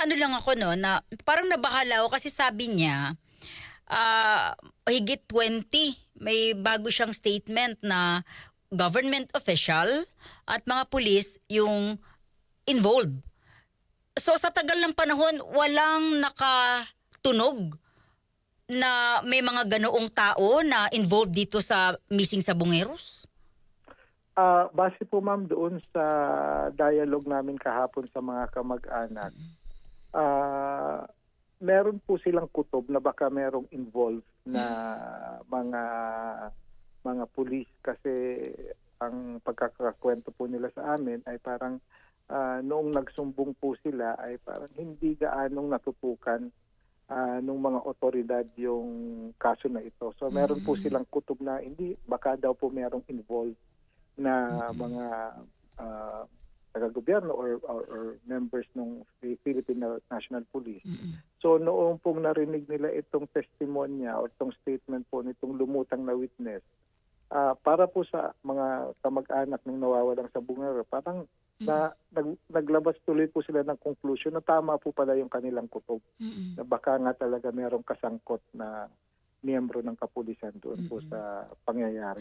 na ano lang ako no, na parang nabahala kasi sabi niya, ah, higit 20, may bago siyang statement na government official at mga pulis yung involved. So sa tagal ng panahon, walang nakatunog na may mga ganoong tao na involved dito sa missing sa Bungeros? Ah, base po ma'am doon sa dialogue namin kahapon sa mga kamag-anak, ah, meron po silang kutob na baka merong involved na mga mga pulis kasi ang pagkakakwento po nila sa amin ay parang ah, noong nagsumbong po sila ay parang hindi gaanong natutukan ah, nung mga otoridad yung kaso na ito. So meron po silang kutob na hindi baka daw po merong involved na mga ah, taga-gobyerno or, or, or members ng Philippine National Police. So noong pong narinig nila itong testimonya o itong statement po nitong lumutang na witness, ah, para po sa mga kamag-anak ng nawawalang sa bungero, parang na, nag, naglabas tuloy po sila ng conclusion na tama po pala yung kanilang kutob. Na baka nga talaga merong kasangkot na miyembro ng kapulisan doon po sa pangyayari